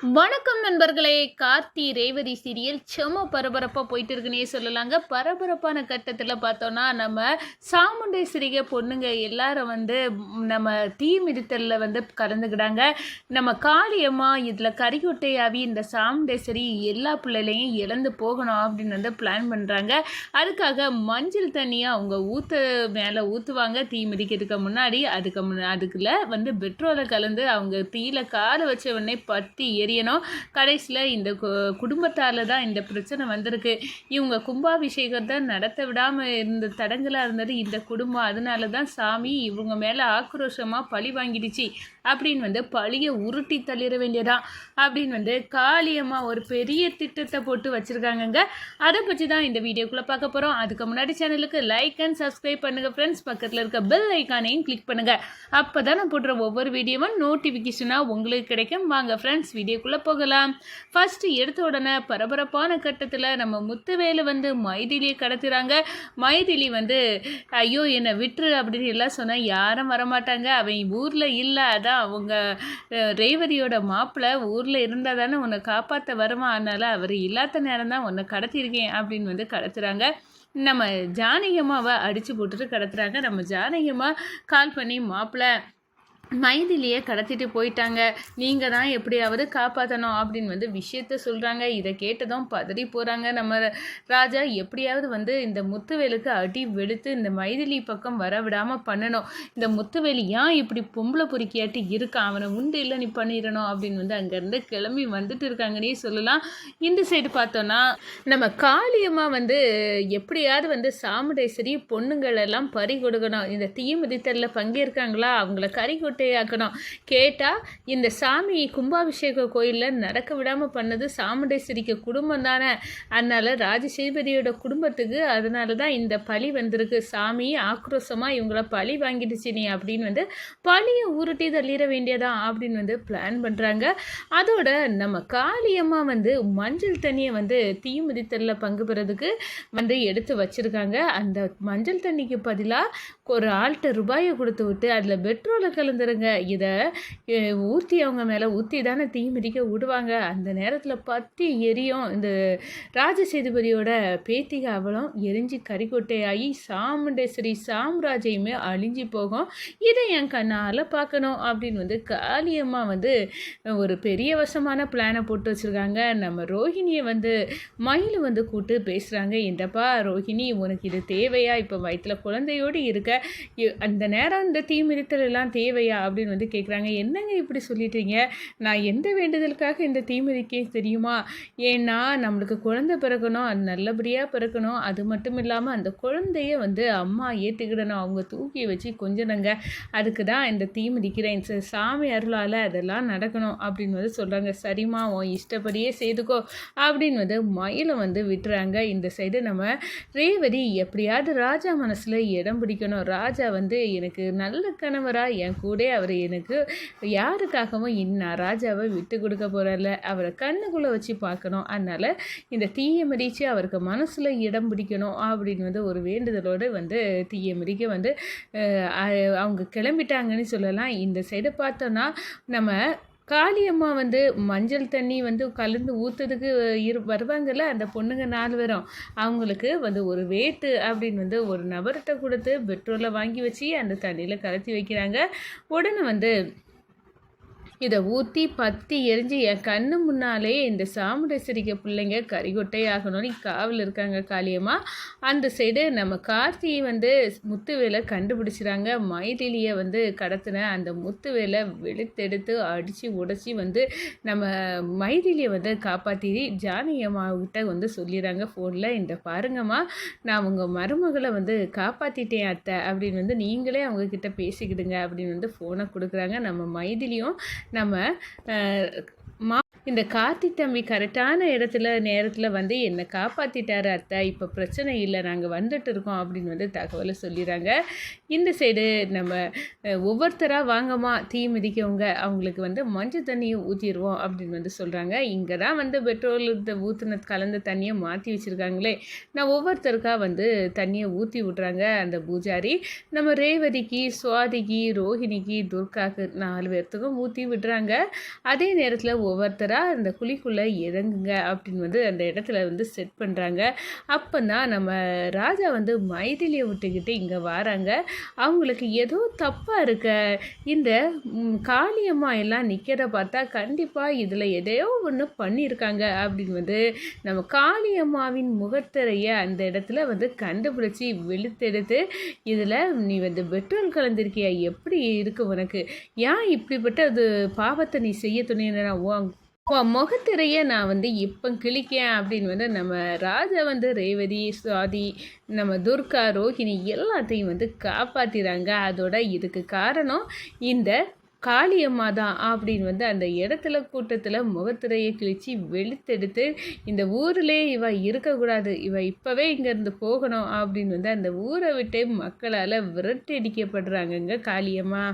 வணக்கம் நண்பர்களே. கார்த்தி ரேவதி சீரியல் செம பரபரப்பாக போயிட்டு இருக்குன்னே சொல்லலாங்க. பரபரப்பான கட்டத்தில் பார்த்தோன்னா நம்ம சாமுண்டேஸ்வரிக பொண்ணுங்க எல்லாரும் வந்து நம்ம தீ மிதித்தலில் வந்து கலந்துக்கிட்டாங்க நம்ம காளியம்மா இதில் கரிகொட்டையாவி இந்த சாமுண்டேஸ்வரி எல்லா பிள்ளைகளையும் இழந்து போகணும் அப்படின்னு வந்து பிளான் பண்ணுறாங்க அதுக்காக மஞ்சள் தண்ணியை அவங்க ஊற்ற மேலே ஊற்றுவாங்க தீ மிதிக்கிறதுக்கு முன்னாடி. அதுக்கு முன் அதுக்குள்ள வந்து பெட்ரோலை கலந்து அவங்க தீயில காலை வச்ச உடனே பத்தி எரியணும் கடைசியில் இந்த கு- தான் இந்த பிரச்சனை வந்திருக்கு. இவங்க கும்பாபிஷேகத்தை நடத்த விடாமல் இருந்த தடங்களாக இருந்தது இந்த குடும்பம். அதனால தான் சாமி இவங்க மேலே ஆக்ரோஷமாக பழி வாங்கிடுச்சு. அப்படின்னு வந்து பழியை உருட்டி தள்ளிட வேண்டியதான் அப்படின்னு வந்து காளியம்மா ஒரு பெரிய திட்டத்தை போட்டு வச்சுருக்காங்கங்க. அதை பற்றி தான் இந்த வீடியோக்குள்ளே பார்க்க போகிறோம் அதுக்கு முன்னாடி சேனலுக்கு லைக் அண்ட் சப்ஸ்கிரைப் பண்ணுங்கள் ஃப்ரெண்ட்ஸ் பக்கத்தில் இருக்க பெல் ஐக்கானையும் கிளிக் பண்ணுங்கள் அப்போ தான் நான் போடுற ஒவ்வொரு வீடியோவும் நோட்டிஃபிகேஷனாக உங்களுக்கு கிடைக்கும். வாங்க ஃப்ரெண்ட்ஸ் வீடியோக்குள்ளே போகலாம். ஃபஸ்ட்டு எடுத்த உடனே பரபரப்பான கட்டத்தில் நம்ம முத்துவேலு வந்து மைதிலியை கடத்துகிறாங்க மைதிலி வந்து ஐயோ என்னை விட்டுரு அப்படின்னு எல்லாம் சொன்னால் யாரும் வரமாட்டாங்க. அவன் ஊரில் இல்லை. அதான் அவங்க ரேவதியோட மாப்பிள்ளை ஊரில் இருந்தால் தானே உன்னை காப்பாற்ற வருமா அதனால் அவர் இல்லாத நேரம் தான் உன்னை கடத்தியிருக்கேன் அப்படின்னு வந்து கடத்துகிறாங்க நம்ம ஜானகியம்மாவை அடித்து போட்டுட்டு கடத்துகிறாங்க நம்ம ஜானகியம்மா கால் பண்ணி மாப்பிள்ளை மைதிலியை கடத்திட்டு போயிட்டாங்க. நீங்கள் தான் எப்படியாவது காப்பாற்றணும் அப்படின்னு வந்து விஷயத்த சொல்கிறாங்க இதை கேட்டதும் பதறி போகிறாங்க நம்ம ராஜா எப்படியாவது வந்து இந்த முத்துவேலுக்கு அடி வெளுத்து இந்த மைதிலி பக்கம் வர விடாமல் பண்ணணும். இந்த முத்துவேலி ஏன் இப்படி பொம்பளை பொறுக்கியாட்டி இருக்கான் அவனை உண்டு இல்லை நீ பண்ணிடணும் அப்படின்னு வந்து அங்கேருந்து கிளம்பி வந்துட்டு இருக்காங்கன்னே சொல்லலாம். இந்த சைடு பார்த்தோன்னா நம்ம காளியமாக வந்து எப்படியாவது வந்து சாமுடேஸ்வரி பொண்ணுங்களெல்லாம் பறி கொடுக்கணும். இந்த தீமிதித்தலில் பங்கேற்காங்களா? அவங்கள கறி கொட்டையாக்கணும் கேட்டால் இந்த சாமி கும்பாபிஷேக கோயிலில் நடக்க விடாமல் பண்ணது சாமுண்டேஸ்வரிக்கு குடும்பம் தானே. அதனால் ராஜசேபதியோட குடும்பத்துக்கு அதனால தான் இந்த பழி வந்திருக்கு. சாமி ஆக்ரோஷமாக இவங்கள பழி வாங்கிடுச்சு நீ அப்படின்னு வந்து பழியை உருட்டி தள்ளிட வேண்டியதான் அப்படின்னு வந்து பிளான் பண்ணுறாங்க அதோட நம்ம காளியம்மா வந்து மஞ்சள் தண்ணியை வந்து தீமிதித்தலில் பங்கு பெறதுக்கு வந்து எடுத்து வச்சுருக்காங்க. அந்த மஞ்சள் தண்ணிக்கு பதிலாக ஒரு ஆள்கிட்ட ரூபாயை கொடுத்து விட்டு அதில் பெட்ரோலை கலந்துருங்க இதை ஊற்றி அவங்க மேலே ஊற்றி தானே தீ மிதிக்க விடுவாங்க. அந்த நேரத்தில் பற்றி எரியும். இந்த ராஜசேதுபதியோட பேத்திக அவளும் எரிஞ்சு கறிக்கொட்டையாகி சாமுண்டேஸ்வரி சாம்ராஜ்யமே அழிஞ்சு போகும். இதை என் கண்ணால் பார்க்கணும் அப்படின்னு வந்து காளியம்மா வந்து ஒரு பெரிய வசமான பிளானை போட்டு வச்சுருக்காங்க. நம்ம ரோஹிணியை வந்து மயில் வந்து கூப்பிட்டு பேசுகிறாங்க இந்தப்பா ரோஹிணி உனக்கு இது தேவையா? இப்போ வயிற்றில் குழந்தையோடு இருக்க. அந்த நேரம் இந்த தீமிதித்தல் எல்லாம் தேவையா? அப்படின்னு வந்து கேட்குறாங்க என்னங்க இப்படி சொல்லிட்டீங்க? நான் எந்த வேண்டுதலுக்காக இந்த தீமிதிக்க தெரியுமா? ஏன்னா நம்மளுக்கு குழந்தை பிறக்கணும் அது நல்லபடியாக பிறக்கணும். அது மட்டும் இல்லாமல் அந்த குழந்தைய வந்து அம்மா ஏற்றுக்கிடணும் அவங்க தூக்கி வச்சு கொஞ்சணுங்க. அதுக்கு தான் இந்த தீமிதிக்கிறேன். சாமி அருளால் அதெல்லாம் நடக்கணும் அப்படின்னு வந்து சொல்கிறாங்க சரிம்மா உன் இஷ்டப்படியே செய்துக்கோ அப்படின்னு வந்து மயிலை வந்து விட்டுறாங்க. இந்த சைடு நம்ம ரேவதி எப்படியாவது ராஜா மனசில் இடம் பிடிக்கணும். ராஜா வந்து எனக்கு நல்ல கணவராக என் கூட அவர் எனக்கு யாருக்காகவும் இன்னும் ராஜாவை விட்டு கொடுக்க போகிறல்ல அவரை கண்ணுக்குள்ளே வச்சு பார்க்கணும். அதனால் இந்த தீய மிதித்து அவருக்கு மனசில் இடம் பிடிக்கணும். அப்படின்னு வந்து ஒரு வேண்டுதலோடு வந்து தீய மிதிக்க வந்து அவங்க கிளம்பிட்டாங்கன்னு சொல்லலாம். இந்த சைடு பார்த்தோன்னா நம்ம காளியம்மா வந்து மஞ்சள் தண்ணி வந்து கலந்து ஊற்றுறதுக்கு இரு வருவாங்கல்ல அந்த பொண்ணுங்க நாலு பேரும். அவங்களுக்கு வந்து ஒரு வேட்டு அப்படின்னு வந்து ஒரு நபர்கிட்ட கொடுத்து பெட்ரோலை வாங்கி வச்சு அந்த தண்ணியில் கலத்தி வைக்கிறாங்க. உடனே வந்து இதை ஊற்றி பற்றி எரிஞ்சு என் கண்ணு முன்னாலே இந்த சாமுண்டேஸ்வரிக்க பிள்ளைங்க கறிகொட்டை ஆகணும்னு காவல் இருக்காங்க காளியம்மா. அந்த சைடு நம்ம கார்த்தியை வந்து முத்துவேலை கண்டுபிடிச்சிறாங்க. மைதிலியை வந்து கடத்தின அந்த முத்துவேலை வெளுத்தெடுத்து அடித்து உடச்சி வந்து நம்ம மைதிலியை வந்து காப்பாற்றி ஜானகியம்மாவுக்கிட்ட வந்து சொல்லிடுறாங்க ஃபோனில் இந்த பாருங்கம்மா நான் உங்கள் மருமகளை வந்து காப்பாற்றிட்டேன் அத்தை அப்படின்னு வந்து நீங்களே அவங்கக்கிட்ட பேசிக்கிடுங்க அப்படின்னு வந்து ஃபோனை கொடுக்குறாங்க. நம்ம மைதிலியும் நம்ம இந்த கார்த்தி தம்பி கரெக்டான இடத்துல நேரத்தில் வந்து என்னை காப்பாற்றிட்டாரு அத்தை. இப்போ பிரச்சனை இல்லை நாங்கள் வந்துட்டு இருக்கோம் அப்படின்னு வந்து தகவலை சொல்லிடுறாங்க. இந்த சைடு நம்ம ஒவ்வொருத்தராக வாங்கம்மா தீ மிதிக்கவங்க. அவங்களுக்கு வந்து மஞ்சள் தண்ணியை ஊற்றிடுவோம் அப்படின்னு வந்து சொல்கிறாங்க இங்கே தான் வந்து பெட்ரோல் இந்த ஊற்றின கலந்த தண்ணியை மாற்றி வச்சுருக்காங்களே. நான் ஒவ்வொருத்தருக்காக வந்து தண்ணியை ஊற்றி விட்றாங்க. அந்த பூஜாரி நம்ம ரேவதிக்கு சுவாதிக்கு ரோஹிணிக்கு துர்காக்கு நாலு பேர்த்துக்கும் ஊற்றி விடுறாங்க. அதே நேரத்தில் ஒவ்வொருத்தராக இருந்தால் அந்த குழிக்குள்ளே இறங்குங்க அப்படின்னு வந்து அந்த இடத்துல வந்து செட் பண்ணுறாங்க அப்போ தான் நம்ம ராஜா வந்து மைதிலியை விட்டுக்கிட்டு இங்கே வராங்க. அவங்களுக்கு ஏதோ தப்பாக இருக்க. இந்த காளியம்மா எல்லாம் நிற்கிறத பார்த்தா கண்டிப்பாக இதில் எதையோ ஒன்று பண்ணியிருக்காங்க அப்படின்னு வந்து நம்ம காளியம்மாவின் முகத்திரையை அந்த இடத்துல வந்து கண்டுபிடிச்சி வெளுத்தெடுத்து இதில் நீ வந்து பெட்ரோல் கலந்திருக்கியா? எப்படி இருக்கு உனக்கு? ஏன் இப்படிப்பட்ட அது பாவத்தை நீ செய்ய துணினா உன் முகத்திரையை நான் வந்து இப்போ கிழிக்கேன் அப்படின்னு வந்து நம்ம ராஜா வந்து ரேவதி சுவாதி நம்ம துர்கா ரோஹிணி எல்லாத்தையும் வந்து காப்பாற்றிறாங்க அதோட இதுக்கு காரணம் இந்த காளியம்மா தான் அப்படின்னு வந்து அந்த இடத்துல கூட்டத்தில் முகத்திரையை கிழித்து வெளுத்தெடுத்து இந்த ஊரிலே இவ இருக்கக்கூடாது. இவ இப்போவே இங்கேருந்து போகணும் அப்படின்னு வந்து அந்த ஊரை விட்டே மக்களால் விரட்டடிக்கப்படுறாங்கங்க காளியம்மா.